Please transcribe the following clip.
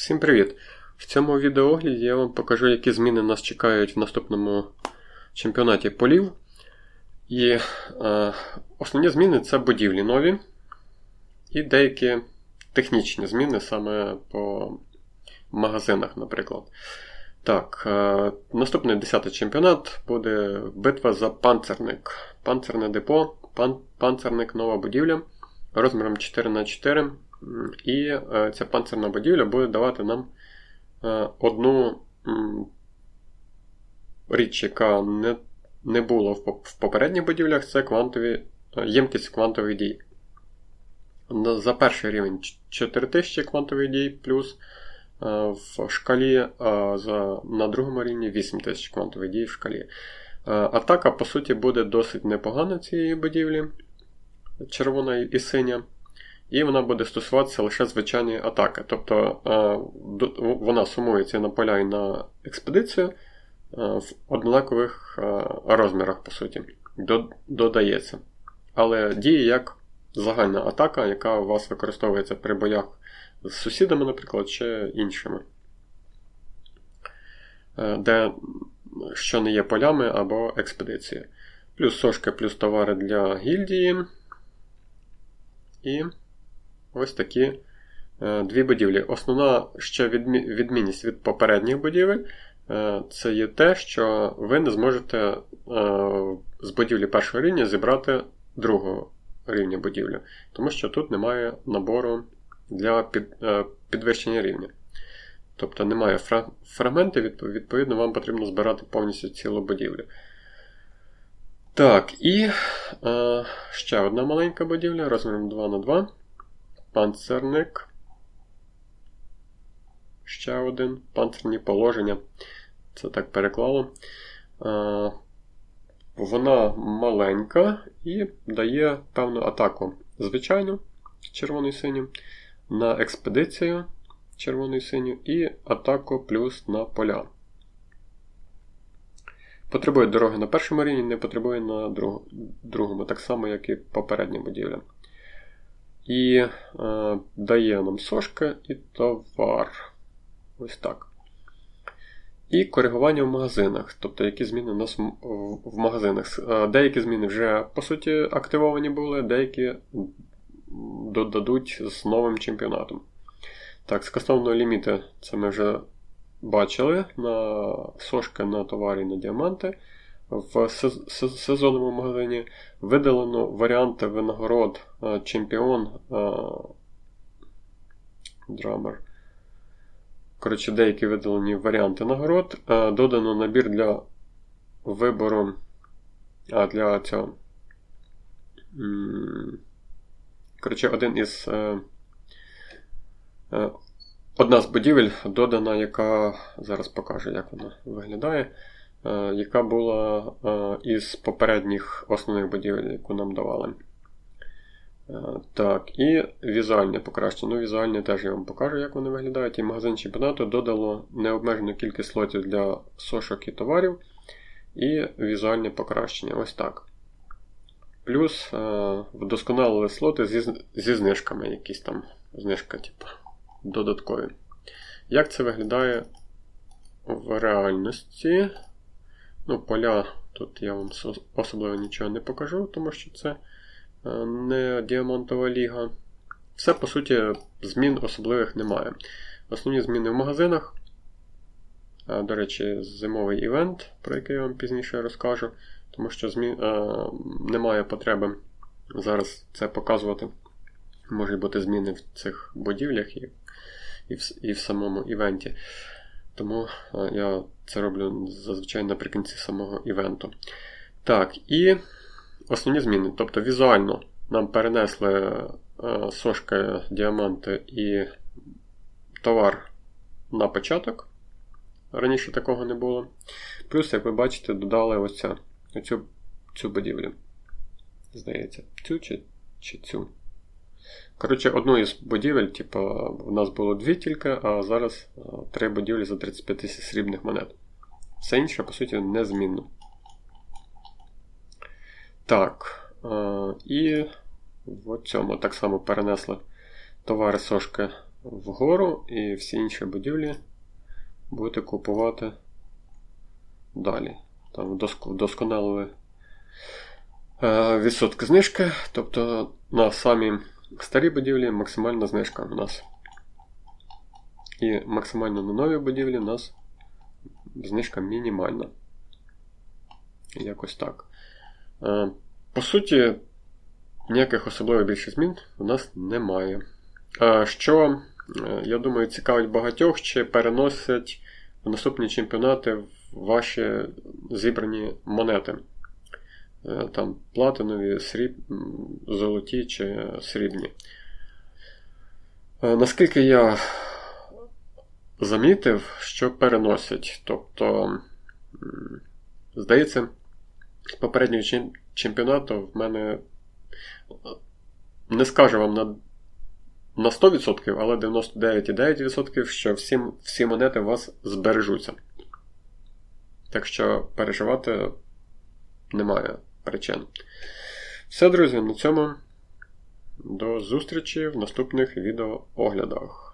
Всім привіт! В цьому відеоогляді я вам покажу, які зміни нас чекають в наступному чемпіонаті полів. І е, основні зміни це будівлі нові і деякі технічні зміни саме по магазинах, наприклад. Так, е, наступний 10-й чемпіонат буде битва за панцерник. Панцерне депо, пан, панцерник нова будівля розміром 4х4. І е, ця панцирна будівля буде давати нам е, одну річ, яка не не було в, попередніх будівлях, це квантові, е, ємкість квантових дій. За перший рівень 4000 квантових дій плюс в шкалі, а за, на другому рівні 8000 квантових дій в шкалі. Атака, по суті, буде досить непогана цієї будівлі, червона і синя. І вона буде стосуватися лише звичайної атаки. Тобто е, вона сумується на поля і на експедицію е, в однакових е, розмірах, по суті, додається. Але діє як загальна атака, яка у вас використовується при боях з сусідами, наприклад, чи іншими. Де що не є полями або експедиції. Плюс сошки, плюс товари для гільдії. І ось такі е, дві будівлі. Основна ще відмінність від попередніх будівель е, це є те, що ви не зможете е, з будівлі першого рівня зібрати другого рівня будівлі, тому що тут немає набору для підвищення рівня. Тобто немає фрагментів, відповідно, вам потрібно збирати повністю цілу будівлю. Так, і е, ще одна маленька будівля розміром 2х2 панцерник. Ще один панцерні положення. Це так переклало. Вона маленька і дає певну атаку. Звичайну червоний синю на експедицію червоний синю і атаку плюс на поля. Потребує дороги на першому рівні, не потребує на другому, так само, як і попередня будівля. І е, дає нам сошка і товар. Ось так. І коригування в магазинах. Тобто, які зміни у нас в магазинах. Е, деякі зміни вже, по суті, активовані були, деякі додадуть з новим чемпіонатом. Так, скасовано ліміти, це ми вже бачили на сошка на товарі на діаманти в сезонному магазині. Видалено варіанти винагород е, чемпіон е, драмер. Коротше, деякі видалені варіанти нагород. Е, додано набір для вибору. Для цього. Коротше, один із. Одна з будівель додана, яка зараз покаже, як вона виглядає. Е, яка була е, із попередніх основних будівель, яку нам давали. Е, так, і візуальне покращення. Ну, візуальне теж я вам покажу, як вони виглядають. І магазин чемпіонату додало необмежену кількість слотів для сошок і товарів. І візуальне покращення. Ось так. Плюс вдосконалили слоти зі зі знижками, якісь там знижка, типу, додаткові. Як це виглядає в реальності? Ну, Поля тут я вам особливо нічого не покажу, тому що це е, не діамантова ліга. Все, по суті, змін особливих немає. Основні зміни в магазинах. До речі, зимовий івент, про який я вам пізніше розкажу, тому що змін... немає потреби зараз це показувати. Можуть бути зміни в цих будівлях і, і, в, і в самому івенті. Тому я це роблю зазвичай наприкінці самого івенту. Так, і основні зміни. Тобто візуально нам перенесли е, сошки, діаманти і товар на початок. Раніше такого не було. Плюс, як ви бачите, додали ось цю, цю будівлю. Здається, цю чи, чи цю. Коротше, одну із будівель, типу, в нас було дві тільки, а зараз е, три будівлі за 35 тисяч срібних монет. Все інше, по суті, незмінно. Так. Е, і в цьому так само перенесли товари сошки вгору і всі інші будівлі будете купувати далі. Там вдосконалили е, відсотки знижки, тобто на самі старі будівлі максимальна знижка у нас. І максимально на нові будівлі у нас знижка мінімальна. Якось так. По суті, ніяких особливих більше змін у нас немає. Що, е, я думаю, цікавить багатьох, чи переносять в наступні чемпіонати ваші зібрані монети. Е, Там платинові, сріб... золоті чи срібні. Е, Наскільки я замітив, що переносять. Тобто, здається, з попереднього чемпіонату в мене не скажу вам на, на 100%, але 99,9%, що всі, всі монети у вас збережуться. Так що переживати немає причин. Все, друзі, на цьому. До зустрічі в наступних відеооглядах.